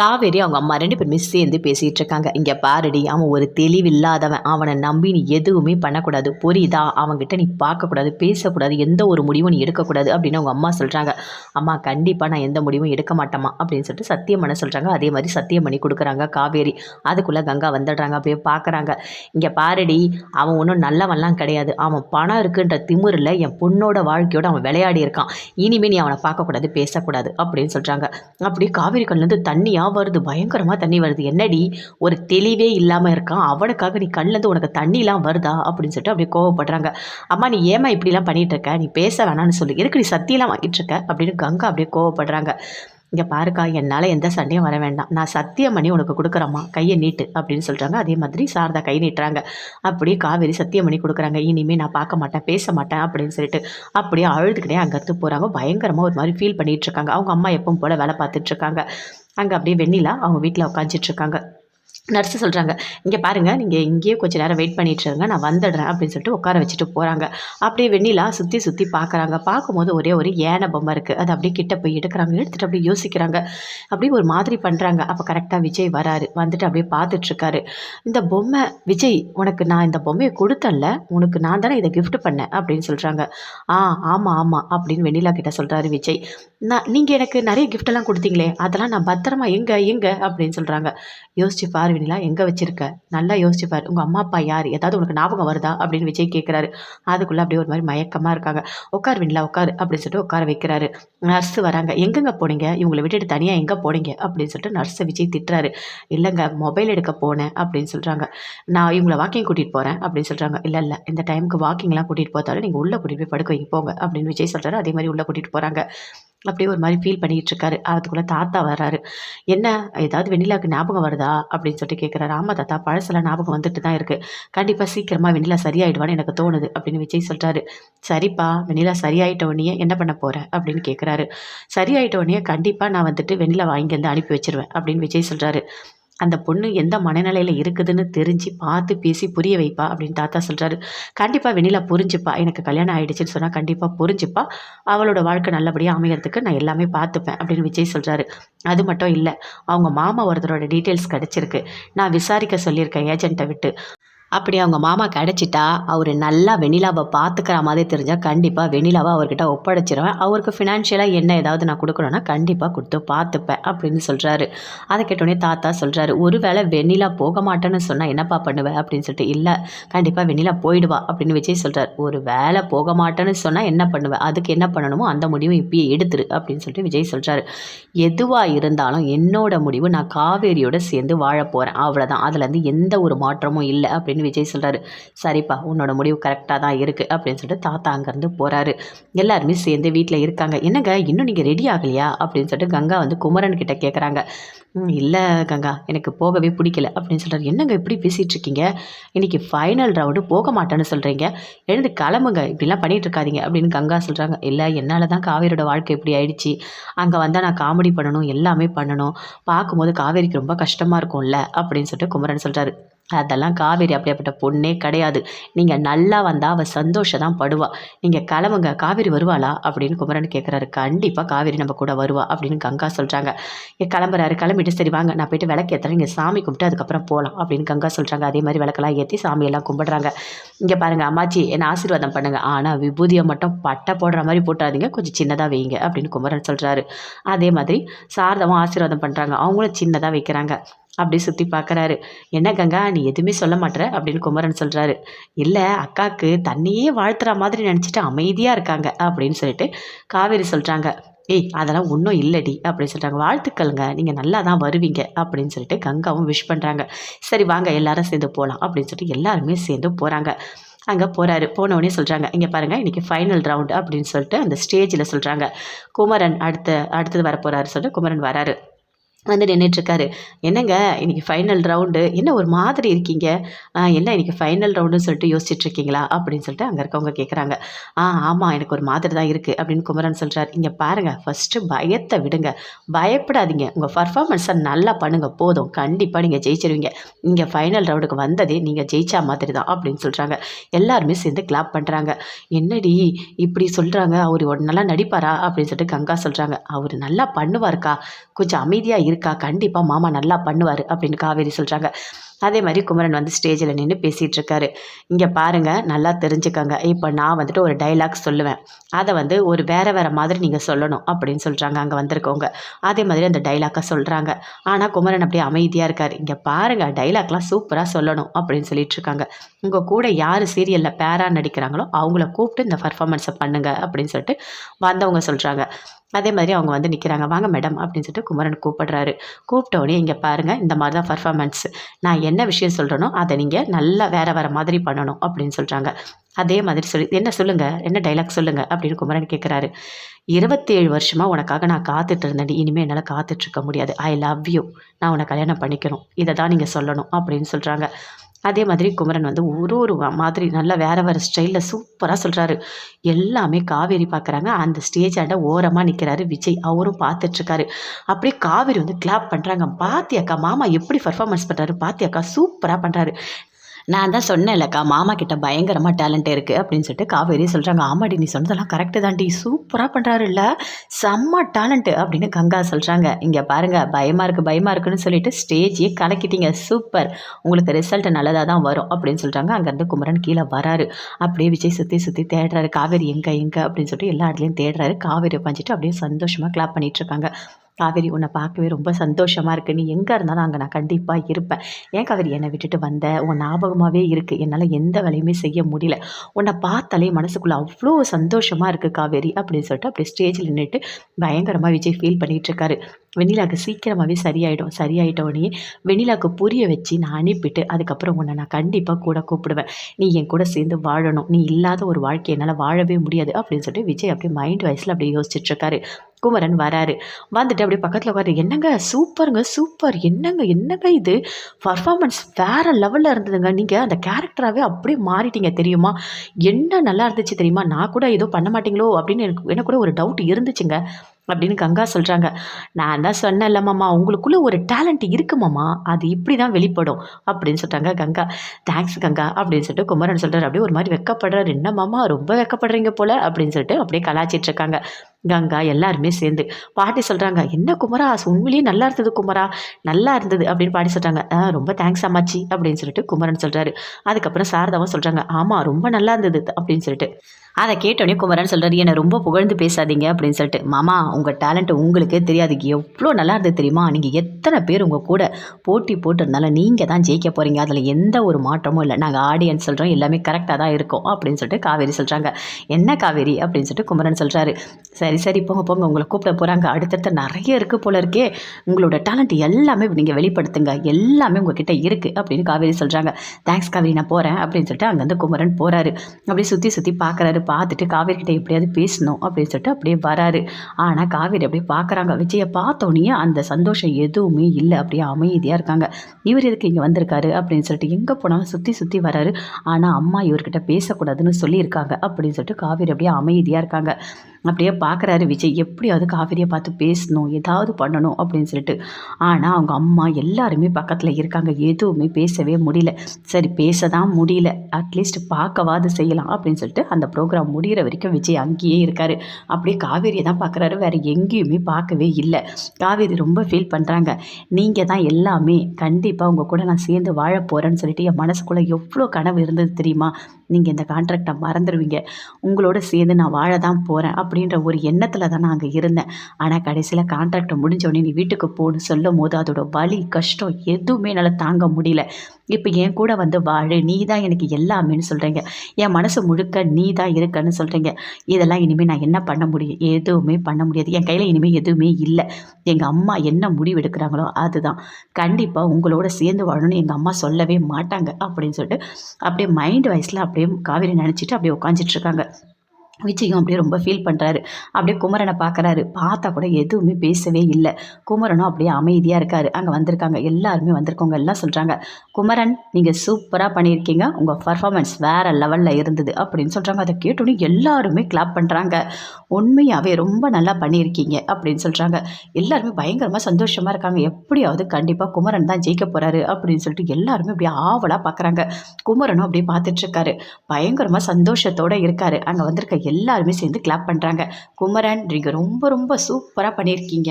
காவேரி அவங்க அம்மா ரெண்டு பேருமே சேர்ந்து பேசிகிட்டு இருக்காங்க இங்கே பாருடி அவன் ஒரு தெளிவில்லாதவன். அவனை நம்பி நீ எதுவுமே பண்ணக்கூடாது. புரியுதா? அவன்கிட்ட நீ பார்க்கக்கூடாது பேசக்கூடாது எந்த ஒரு முடிவும் நீ எடுக்கக்கூடாது அப்படின்னு அவங்க அம்மா சொல்கிறாங்க அம்மா கண்டிப்பாக நான் எந்த முடிவும் எடுக்க மாட்டேம்மா அப்படின்னு சொல்லிட்டு சத்தியம் பண்ண சொல்கிறாங்க அதே மாதிரி சத்தியம் பண்ணி கொடுக்குறாங்க காவேரி. அதுக்குள்ளே கங்கா வந்துடுறாங்க அப்படியே பார்க்குறாங்க. இங்கே பாருடி அவன் ஒன்றும் நல்லவன்லாம் கிடையாது. அவன் பணம் இருக்குன்ற திமுறில் என் பொண்ணோட வாழ்க்கையோட அவன் விளையாடி இருக்கான் இனிமேல் நீ அவனை பார்க்கக்கூடாது பேசக்கூடாது அப்படின்னு சொல்கிறாங்க அப்படியே காவேரி கண்ணிலேருந்து தண்ணியாக வருது பயங்கரமாக தண்ணி வருது. என்னடி? ஒரு தெளிவே இல்லாமல் இருக்கான். அவனுக்காக நீ கண்ணுலேருந்து உனக்கு தண்ணிலாம் வருதா? அப்படின்னு சொல்லிட்டு அப்படியே கோவப்படுறாங்க. அம்மா நீ ஏமா இப்படிலாம் பண்ணிகிட்டு இருக்க? நீ பேச வேணாம்னு சொல்லி. எதுக்கு நீ சத்தியெல்லாம் வாங்கிட்டு இருக்க? அப்படின்னு கங்கா அப்படியே கோவப்படுறாங்க. இங்கே பாருக்கா என்னால் எந்த சண்டையும் வர வேண்டாம். நான் சத்தியம் பண்ணி உனக்கு கொடுக்குறம்மா. கையை நீட்டு அப்படின்னு சொல்கிறாங்க அதே மாதிரி சாரதா கை நீட்டுறாங்க. அப்படியே காவேரி சத்தியம் பண்ணி கொடுக்குறாங்க. இனிமேல் நான் பார்க்க மாட்டேன் பேச மாட்டேன் அப்படின்னு சொல்லிட்டு அப்படியே அழுதுகிட்டே அங்கேருந்து போகிறாங்க பயங்கரமாக ஒரு மாதிரி ஃபீல் பண்ணிகிட்ருக்காங்க அவங்க அம்மா எப்பவும் போல் வேலை பார்த்துட்ருக்காங்க அங்கே அப்படியே வெண்ணிலா அவங்க வீட்டில் உட்காந்துட்டுருக்காங்க நர்ஸு சொல்கிறாங்க இங்கே பாருங்கள் நீங்கள் இங்கேயே கொஞ்சம் நேரம் வெயிட் பண்ணிகிட்டு இருங்க நான் வந்துடுறேன் அப்படின்னு சொல்லிட்டு உட்கார வச்சுட்டு போகிறாங்க அப்படியே வெண்ணிலா சுற்றி சுற்றி பார்க்குறாங்க பார்க்கும்போது ஒரே ஒரு ஏன பொம்மை இருக்குது அது அப்படியே கிட்ட போய் எடுக்கிறாங்க. எடுத்துகிட்டு அப்படியே யோசிக்கிறாங்க. அப்படியே ஒரு மாதிரி பண்ணுறாங்க அப்போ கரெக்டாக விஜய் வராரு. வந்துட்டு அப்படியே பார்த்துட்ருக்காரு இந்த பொம்மை விஜய் உனக்கு நான் இந்த பொம்மையை கொடுத்தேன்ல உனக்கு நான் தானே இதை கிஃப்ட் பண்ணேன் அப்படின்னு சொல்கிறாங்க ஆ ஆமாம் ஆமாம் அப்படின்னு வெண்ணிலா கிட்ட சொல்கிறாரு விஜய். நான் நீங்கள் எனக்கு நிறைய கிஃப்டெல்லாம் கொடுத்தீங்களே அதெல்லாம் நான் பத்திரமா எங்கே எங்கே? அப்படின்னு சொல்கிறாங்க யோசிச்சு பாரு வெண்ணிலா எங்கே வச்சிருக்க? நல்லா யோசிச்சுப்பார் உங்கள் அம்மா அப்பா யார்? ஏதாவது உனக்கு ஞாபகம் வருதா? அப்படின்னு விஜய் கேட்குறாரு அதுக்குள்ளே அப்படியே ஒரு மாதிரி மயக்கமாக இருக்காங்க. உட்கார் வெண்ணிலா உட்காரு அப்படின்னு சொல்லிட்டு உட்கார வைக்கிறாரு. நர்ஸ் வராங்க. எங்கெங்க போனீங்க? இவங்களை விட்டுட்டு தனியாக எங்கே போனீங்க? அப்படின்னு சொல்லிட்டு நர்ஸை விஜய் திட்டுறாரு. இல்லைங்க மொபைல் எடுக்க போனேன் அப்படின்னு சொல்கிறாங்க நான் இவங்களை வாக்கிங் கூட்டிகிட்டு போகிறேன் அப்படின்னு சொல்கிறாங்க இல்லை இல்லை இந்த டைமுக்கு வாக்கிங்லாம் கூட்டிகிட்டு போத்தாலும் நீங்கள் உள்ளே கூட்டிகிட்டு போய் படுக்க வைக்க போங்க அப்படின்னு விஜய் சொல்கிறாரு அதே மாதிரி உள்ளே கூட்டிகிட்டு போகிறாங்க அப்படியே ஒரு மாதிரி ஃபீல் பண்ணிகிட்டு இருக்காரு அதுக்குள்ளே தாத்தா வர்றாரு. என்ன ஏதாவது வெண்ணிலாவுக்கு ஞாபகம் வருதா? அப்படின்னு சொல்லிட்டு கேட்குறாரு ஆமாம் தாத்தா பழசெல்லாம் ஞாபகம் வந்துட்டு தான் இருக்குது கண்டிப்பாக சீக்கிரமாக வெண்ணிலா சரியாயிடுவான்னு எனக்கு தோணுது அப்படின்னு விஜய் சொல்கிறாரு சரிப்பா வெண்ணிலா சரியாயிட்ட உடனே என்ன பண்ண போகிற அப்படின்னு கேட்குறாரு சரியாயிட்ட உடனே கண்டிப்பாக நான் வந்துட்டு வெண்ணிலா வாங்கி வந்து அனுப்பி வச்சிருவேன் அப்படின்னு விஜய் சொல்கிறாரு அந்த பொண்ணு எந்த மனநிலையில் இருக்குதுன்னு தெரிஞ்சு பார்த்து பேசி புரிய வைப்பா அப்படின்னு தாத்தா சொல்கிறாரு கண்டிப்பாக வெண்ணிலா புரிஞ்சுப்பா. எனக்கு கல்யாணம் ஆகிடுச்சின்னு சொன்னால் கண்டிப்பாக புரிஞ்சுப்பா. அவளோட வாழ்க்கை நல்லபடியாக அமையறதுக்கு நான் எல்லாமே பார்த்துப்பேன் அப்படின்னு விஜய் சொல்கிறாரு அது மட்டும் இல்லை அவங்க மாமா ஒருத்தரோட டீட்டெயில்ஸ் கிடச்சிருக்கு. நான் விசாரிக்க சொல்லியிருக்கேன் ஏஜென்ட்டை விட்டு. அப்படி அவங்க மாமா கிடச்சிட்டா அவர் நல்லா வெண்ணிலாவை பார்த்துக்கிற மாதிரி தெரிஞ்சால் கண்டிப்பாக வெண்ணிலாவை அவர்கிட்ட ஒப்படைச்சிருவேன். அவருக்கு ஃபினான்ஷியலாக என்ன ஏதாவது நான் கொடுக்கணும்னா கண்டிப்பாக கொடுத்து பார்த்துப்பேன் அப்படின்னு சொல்கிறாரு அதை கேட்டோடனே தாத்தா சொல்கிறாரு ஒருவேளை வெண்ணிலா போக மாட்டேன்னு சொன்னால் என்னப்பா பண்ணுவேன் அப்படின்னு சொல்லிட்டு இல்லை கண்டிப்பாக வெண்ணிலா போயிடுவா. அப்படின்னு விஜய் சொல்கிறார் ஒரு வேளை போக மாட்டேன்னு சொன்னால் என்ன பண்ணுவேன் அதுக்கு என்ன பண்ணணுமோ அந்த முடிவும் இப்பயே எடுத்துரு அப்படின்னு சொல்லிட்டு விஜய் சொல்கிறாரு எதுவாக இருந்தாலும் என்னோட முடிவு நான் காவேரியோட சேர்ந்து வாழ போகிறேன் அவ்வளோதான் அதுலேருந்து எந்த ஒரு மாற்றமும் இல்லை அப்படின்னு விஜய் சொல்கிறாரு சரிப்பா உன்னோட முடிவு கரெக்டாக தான் இருக்குது அப்படின்னு சொல்லிட்டு தாத்தா அங்கேருந்து போகிறாரு எல்லாருமே சேர்ந்து வீட்டில் இருக்காங்க. என்னங்க இன்னும் நீங்கள் ரெடி ஆகலையா? அப்படின்னு சொல்லிட்டு கங்கா வந்து குமரன் கிட்ட கேட்குறாங்க இல்லை கங்கா எனக்கு போகவே பிடிக்கல. அப்படின்னு சொல்கிறாரு என்னங்க இப்படி பேசிகிட்டு இருக்கீங்க? இன்னைக்கு ஃபைனல் ரவுண்டு போக மாட்டேன்னு சொல்கிறீங்க எழுந்து கிளம்புங்க. இப்படிலாம் பண்ணிட்டு இருக்காதீங்க. அப்படின்னு கங்கா சொல்கிறாங்க இல்லை என்னால் தான் காவேரியோட வாழ்க்கை இப்படி ஆயிடுச்சு. அங்கே வந்தால் நான் காமெடி பண்ணணும் எல்லாமே பண்ணணும். பார்க்கும்போது காவேரிக்கு ரொம்ப கஷ்டமாக இருக்கும்ல? அப்படின்னு சொல்லிட்டு குமரன் சொல்கிறாரு அதெல்லாம் காவேரி அப்படியாப்பட்ட பொண்ணே கிடையாது. நீங்கள் நல்லா வந்தால் அவள் சந்தோஷம் தான் படுவா. நீங்கள் கிளம்புங்க காவேரி வருவாளா? அப்படின்னு குமரன் கேட்குறாரு கண்டிப்பாக காவேரி நம்ம கூட வருவா அப்படின்னு கங்கா சொல்கிறாங்க கிளம்புறாரு. கிளம்பிட்டு சரி வாங்க நான் போயிட்டு விளக்கு ஏற்றுறேன் இங்கே சாமி கும்பிட்டு அதுக்கப்புறம் போகலாம் அப்படின்னு கங்கா சொல்கிறாங்க அதே மாதிரி விளக்கெல்லாம் ஏற்றி சாமியெல்லாம் கும்பிட்றாங்க. இங்கே பாருங்கள் அம்மாச்சி என்னை ஆசீர்வாதம் பண்ணுங்கள் ஆனால் விபூதியை மட்டும் பட்டை போடுற மாதிரி போட்டுறாதீங்க. கொஞ்சம் சின்னதாக வைங்க அப்படின்னு குமரன் சொல்கிறாரு அதே மாதிரி சாரதாவும் ஆசீர்வாதம் பண்ணுறாங்க அவங்களும் சின்னதாக வைக்கிறாங்க. அப்படியே சுற்றி பார்க்குறாரு என்ன கங்கா நீ எதுவுமே சொல்ல மாட்டேற? அப்படின்னு குமரன் சொல்கிறாரு இல்லை அக்காவுக்கு தண்ணியே வாழ்த்துற மாதிரி நினச்சிட்டு அமைதியாக இருக்காங்க அப்படின்னு சொல்லிட்டு காவேரி சொல்கிறாங்க ஏய் அதெல்லாம் ஒன்றும் இல்லடி அப்படின்னு சொல்கிறாங்க வாழ்த்துக்கள்ங்க நீங்கள் நல்லா தான் வருவீங்க அப்படின்னு சொல்லிட்டு கங்காவும் விஷ் பண்ணுறாங்க சரி வாங்க எல்லாரும் சேர்ந்து போகலாம் அப்படின்னு சொல்லிட்டு எல்லாருமே சேர்ந்து போகிறாங்க அங்கே போகிறாரு போனவொடனே சொல்கிறாங்க இங்கே பாருங்கள் இன்றைக்கி ஃபைனல் ரவுண்டு அப்படின்னு சொல்லிட்டு அந்த ஸ்டேஜில் சொல்கிறாங்க குமரன் அடுத்த அடுத்தது வர போகிறாரு சொல்லிட்டு குமரன் வராரு. வந்து நின்றுட்டுருக்காரு என்னங்க இன்றைக்கி ஃபைனல் ரவுண்டு என்ன ஒரு மாதிரி இருக்கீங்க? என்ன இன்றைக்கி ஃபைனல் ரவுண்டுன்னு சொல்லிட்டு யோசிச்சுட்ருக்கீங்களா? அப்படின்னு சொல்லிட்டு அங்கே இருக்கவங்க கேட்குறாங்க ஆ ஆமாம் எனக்கு ஒரு மாதிரி தான் இருக்குது அப்படின்னு குமரன் சொல்கிறார் இங்கே பாருங்கள் ஃபஸ்ட்டு பயத்தை விடுங்க. பயப்படாதீங்க. உங்கள் பர்ஃபார்மன்ஸை நல்லா பண்ணுங்கள் போதும். கண்டிப்பாக நீங்கள் ஜெயிச்சிருவீங்க. இங்கே ஃபைனல் ரவுண்டுக்கு வந்ததே நீங்கள் ஜெயிச்சா மாதிரி தான் அப்படின்னு சொல்கிறாங்க எல்லாருமே சேர்ந்து கிளாப் பண்ணுறாங்க என்னடி இப்படி சொல்கிறாங்க அவர் நல்லா நடிப்பாரா? அப்படின்னு சொல்லிட்டு கங்கா சொல்கிறாங்க அவர் நல்லா பண்ணுவார்க்கா? கொஞ்சம் அமைதியாக இருக்கா? கண்டிப்பாக மாமா நல்லா பண்ணுவார் அப்படின்னு காவேரி சொல்கிறாங்க அதே மாதிரி குமரன் வந்து ஸ்டேஜில் நின்று பேசிகிட்டு இருக்காரு. இங்கே பாருங்கள் நல்லா தெரிஞ்சுக்கங்க. இப்போ நான் வந்துட்டு ஒரு டைலாக் சொல்லுவேன். அதை வந்து ஒரு வேறு வேறு மாதிரி நீங்கள் சொல்லணும் அப்படின்னு சொல்கிறாங்க அங்கே வந்திருக்கவங்க. அதே மாதிரி அந்த டைலாக்கை சொல்கிறாங்க ஆனால் குமரன் அப்படியே அமைதியாக இருக்கார். இங்கே பாருங்கள் டைலாக்லாம் சூப்பராக சொல்லணும் அப்படின்னு சொல்லிட்டு இருக்காங்க. உங்கள் கூட யார் சீரியலில் பேராக நடிக்கிறாங்களோ அவங்கள கூப்பிட்டு இந்த பர்ஃபாமன்ஸை பண்ணுங்க அப்படின்னு சொல்லிட்டு வந்தவங்க சொல்கிறாங்க அதே மாதிரி அவங்க வந்து நிற்கிறாங்க வாங்க மேடம் அப்படின்னு சொல்லிட்டு குமரன் கூப்பிடுறாரு. கூப்பிட்டோடனே இங்கே பாருங்கள் இந்த மாதிரி தான் பர்ஃபார்மன்ஸ் நான் என்ன விஷயம் சொல்கிறேனோ அதை நீங்கள் நல்லா வேறு வேறு மாதிரி பண்ணணும் அப்படின்னு சொல்கிறாங்க அதே மாதிரி சொல்லி என்ன சொல்லுங்கள் என்ன டைலாக் சொல்லுங்கள் அப்படின்னு குமரன் கேட்குறாரு இருபத்தேழு வருஷமாக உனக்காக நான் காத்துட்டு இருந்தேன் இனிமேல் என்னால் காத்துட்ருக்க முடியாது. ஐ லவ் யூ நான் உன்னை கல்யாணம் பண்ணிக்கணும். இதை தான் நீங்கள் சொல்லணும் அப்படின்னு சொல்கிறாங்க அதே மாதிரி குமரன் வந்து ஒரு ஒரு மாதிரி நல்லா வேறு வேறு ஸ்டைலில் சூப்பராக சொல்கிறாரு எல்லாமே காவேரி பார்க்குறாங்க அந்த ஸ்டேஜ் ஆண்ட ஓரமாக நிற்கிறாரு விஜய். அவரும் பார்த்துட்ருக்காரு அப்படியே காவேரி வந்து கிளாப் பண்ணுறாங்க பாத்தியாக்கா மாமா எப்படி பர்ஃபார்மன்ஸ் பண்ணுறாரு பாத்தியாக்கா சூப்பராக பண்ணுறாரு நான் தான் சொன்னேன்லக்கா மாமா கிட்ட பயங்கரமாக டேலண்ட் இருக்குது அப்படின்னு சொல்லிட்டு காவேரி சொல்கிறாங்க ஆமாடி நீ சொன்னதெல்லாம் கரெக்டு தான்டி சூப்பராக பண்ணுறாருல்ல செம்ம டேலண்ட்டு அப்படின்னு கங்கா சொல்கிறாங்க இங்கே பாருங்கள் பயமாக இருக்குது பயமாக இருக்குன்னு சொல்லிட்டு ஸ்டேஜையே கலக்கிட்டீங்க சூப்பர் உங்களுக்கு ரிசல்ட் நல்லதாக தான் வரும் அப்படின்னு சொல்கிறாங்க அங்கேருந்து குமரன் கீழே வராரு. அப்படியே விஜய் சுற்றி சுற்றி தேடுறாரு. காவேரி எங்கே எங்கே அப்படின்னு சொல்லிட்டு எல்லா இடத்துலையும் தேடுறாரு. காவேரி உட்காந்துட்டு அப்படியே சந்தோஷமாக கிளாப் பண்ணிகிட்ருக்காங்க இருக்காங்க. காவேரி உன்னை பார்க்கவே ரொம்ப சந்தோஷமாக இருக்குது நீ எங்கே இருந்தாலும் அங்கே நான் கண்டிப்பாக இருப்பேன். ஏன் காவேரி என்னை விட்டுட்டு வந்த? உன் ஞாபகமாகவே இருக்குது என்னால் எந்த வேலையுமே செய்ய முடியல. உன்னை பார்த்தாலே மனசுக்குள்ளே அவ்வளோ சந்தோஷமாக இருக்குது காவேரி அப்படின்னு சொல்லிட்டு அப்படியே ஸ்டேஜில் நின்றுட்டு பயங்கரமாக விஜய் ஃபீல் பண்ணிகிட்டு இருக்காரு. வெண்ணிலாக்கு சீக்கிரமாகவே சரியாயிடும். சரியாயிட்ட உடனே வெண்ணிலாக்கு புரிய வச்சு நான் அனுப்பிட்டு அதுக்கப்புறம் உன்னை நான் கண்டிப்பாக கூட கூப்பிடுவேன். நீ என் கூட சேர்ந்து வாழணும். நீ இல்லாத ஒரு வாழ்க்கை என்னால் வாழவே முடியாது அப்படின்னு சொல்லிட்டு விஜய் அப்படியே மைண்ட் வைஸில் அப்படியே யோசிச்சுட்ருக்காரு குமரன் வராரு. வந்துட்டு அப்படியே பக்கத்தில் உட்காரு. என்னங்க? சூப்பருங்க சூப்பர். என்னங்க என்னங்க இது? பர்ஃபார்மன்ஸ் வேறு லெவலில் இருந்ததுங்க. நீங்கள் அந்த கேரக்டராகவே அப்படியே மாறிட்டீங்க தெரியுமா? என்ன நல்லா இருந்துச்சு தெரியுமா? நான் கூட ஏதோ பண்ண மாட்டீங்களோ அப்படின்னு எனக்கு எனக்கு கூட ஒரு டவுட் இருந்துச்சுங்க. அப்படின்னு கங்கா சொல்கிறாங்க நான் தான் சொன்னேன்ல மாமா உங்களுக்குள்ளே ஒரு டேலண்ட் இருக்குமாம்மா அது இப்படி தான் வெளிப்படும் அப்படின்னு சொல்கிறாங்க கங்கா. தேங்க்ஸ் கங்கா அப்படின்னு சொல்லிட்டு குமரன் சொல்கிறார் அப்படியே ஒரு மாதிரி வெக்கப்படுறாரு. என்ன மாமா ரொம்ப வெக்கப்படுறீங்க போல் அப்படின்னு சொல்லிட்டு அப்படியே கலாச்சிட்டு இருக்காங்க. கங்கா எல்லாருமே சேர்ந்து பாட்டி சொல்கிறாங்க என்ன குமரா உண்மையிலேயே நல்லா இருந்தது குமரா நல்லா இருந்தது அப்படின்னு பாட்டி சொல்கிறாங்க "ஆ, ரொம்ப தேங்க்ஸ் அம்மாச்சி அப்படின்னு சொல்லிட்டு குமரன் சொல்கிறாரு அதுக்கப்புறம் சாரதாவும் சொல்கிறாங்க ஆமாம் ரொம்ப நல்லா இருந்தது அப்படின்னு சொல்லிட்டு. அதை கேட்டோடனே குமரன் சொல்கிறாரு என்னை ரொம்ப புகழ்ந்து பேசாதீங்க அப்படின்னு சொல்லிட்டு. மாமா உங்கள் டேலண்ட் உங்களுக்கே தெரியாது. எவ்வளோ நல்லா இருந்தது தெரியுமா? நீங்கள் எத்தனை பேர் உங்கள் கூட போட்டி போட்டிருந்தாலும் நீங்கள் தான் ஜெயிக்க போகிறீங்க அதில் எந்த ஒரு மாற்றமும் இல்லை. நாங்கள் ஆடியன்ஸ் சொல்கிறோம் எல்லாமே கரெக்டாக தான் இருக்கும் அப்படின்னு சொல்லிட்டு காவேரி சொல்கிறாங்க என்ன காவேரி? அப்படின்னு சொல்லிட்டு குமரன் சொல்கிறாரு சரி சரி போங்க போங்க. உங்களை கூப்பிட போகிறாங்க அடுத்தடுத்து நிறைய இருக்குது போல இருக்கே. உங்களோட டேலண்ட் எல்லாமே நீங்கள் வெளிப்படுத்துங்க. எல்லாமே உங்ககிட்ட இருக்குது அப்படின்னு காவேரி சொல்கிறாங்க தேங்க்ஸ் காவேரி. நான் போகிறேன் அப்படின்னு சொல்லிட்டு அங்கேருந்து குமரன் போகிறாரு அப்படியே சுற்றி சுற்றி பார்க்குறாரு பார்த்துட்டு காவேரிக்கிட்ட எப்படியாவது பேசணும் அப்படின்னு சொல்லிட்டு அப்படியே வராரு. ஆனால் காவேரி அப்படியே பார்க்குறாங்க. விஜயை பார்த்தோன்னே அந்த சந்தோஷம் எதுவுமே இல்லை. அப்படியே அமைதியாக இருக்காங்க. இவர் எதுக்கு இங்கே வந்திருக்காரு அப்படின்னு சொல்லிட்டு எங்கே போனாலும் சுற்றி சுற்றி வராரு. ஆனால் அம்மா இவர்கிட்ட பேசக்கூடாதுன்னு சொல்லியிருக்காங்க அப்படின்னு சொல்லிட்டு காவேரி அப்படியே அமைதியாக இருக்காங்க. அப்படியே பார்க்குறாரு விஜய். எப்படியாவது காவேரியை பார்த்து பேசணும் ஏதாவது பண்ணணும் அப்படின்னு சொல்லிட்டு. ஆனால் அவங்க அம்மா எல்லாருமே பக்கத்தில் இருக்காங்க. எதுவுமே பேசவே முடியல. சரி பேச தான் முடியல அட்லீஸ்ட் பார்க்கவாது செய்யலாம் அப்படின்னு சொல்லிட்டு அந்த ப்ரோக்ராம் முடிகிற வரைக்கும் விஜய் அங்கேயே இருக்காரு. அப்படியே காவேரியை தான் பார்க்குறாரு வேறு எங்கேயுமே பார்க்கவே இல்லை. காவேரி ரொம்ப ஃபீல் பண்ணுறாங்க நீங்கள் தான் எல்லாமே கண்டிப்பாக உங்கள் கூட நான் சேர்ந்து வாழ போகிறேன்னு சொல்லிட்டு என் மனசுக்குள்ளே எவ்வளோ கனவு இருந்தது தெரியுமா? நீங்கள் இந்த கான்ட்ராக்டை மறந்துடுவீங்க உங்களோட சேர்ந்து நான் வாழ தான் போகிறேன் அப்படின்ற ஒரு எண்ணத்தில் தான் நான் அங்கே இருந்தேன். ஆனால் கடைசியில் கான்ட்ராக்ட் முடிஞ்சோடனே நீ வீட்டுக்கு போன்னு சொல்லும் போது அதோட வலி கஷ்டம் எதுவுமே என்னால் தாங்க முடியல. இப்போ என் கூட வந்து வாழு நீ தான் எனக்கு எல்லாமேன்னு சொல்கிறீங்க என் மனசு முழுக்க நீ தான் இருக்கன்னு சொல்கிறீங்க இதெல்லாம் இனிமேல் நான் என்ன பண்ண முடியும்? எதுவுமே பண்ண முடியாது. என் கையில் இனிமேல் எதுவுமே இல்லை. எங்கள் அம்மா என்ன முடிவு எடுக்கிறாங்களோ அதுதான். கண்டிப்பாக உங்களோட சேர்ந்து வாழணும்னு எங்கள் அம்மா சொல்லவே மாட்டாங்க அப்படின்னு சொல்லிட்டு அப்படியே மைண்ட் வைஸில் அப்படியே காவேரி நினச்சிட்டு அப்படியே உட்காந்துட்டு இருக்காங்க. விஜயும் அப்படியே ரொம்ப ஃபீல் பண்ணுறாரு அப்படியே குமரனை பார்க்குறாரு பார்த்தா கூட எதுவுமே பேசவே இல்லை. குமரனும் அப்படியே அமைதியாக இருக்காரு. அங்கே வந்திருக்காங்க. எல்லாருமே வந்திருக்கவங்க எல்லாம் சொல்கிறாங்க குமரன் நீங்கள் சூப்பராக பண்ணியிருக்கீங்க. உங்கள் பர்ஃபார்மன்ஸ் வேறு லெவலில் இருந்தது. அப்படின்னு சொல்கிறாங்க அதை கேட்டோன்னே எல்லாருமே கிளாப் பண்ணுறாங்க உண்மையாகவே ரொம்ப நல்லா பண்ணியிருக்கீங்க. அப்படின்னு சொல்கிறாங்க எல்லாருமே பயங்கரமாக சந்தோஷமாக இருக்காங்க. எப்படியாவது கண்டிப்பாக குமரன் தான் ஜெயிக்க போகிறாரு அப்படின்னு சொல்லிட்டு எல்லாருமே அப்படியே ஆவலாக பார்க்குறாங்க குமரனும் அப்படியே பார்த்துட்ருக்காரு பயங்கரமாக சந்தோஷத்தோடு இருக்காரு. அங்கே வந்திருக்க எல்லாருமே சேர்ந்து கிளாப் பண்ணுறாங்க குமரன் நீங்கள் ரொம்ப ரொம்ப சூப்பராக பண்ணியிருக்கீங்க.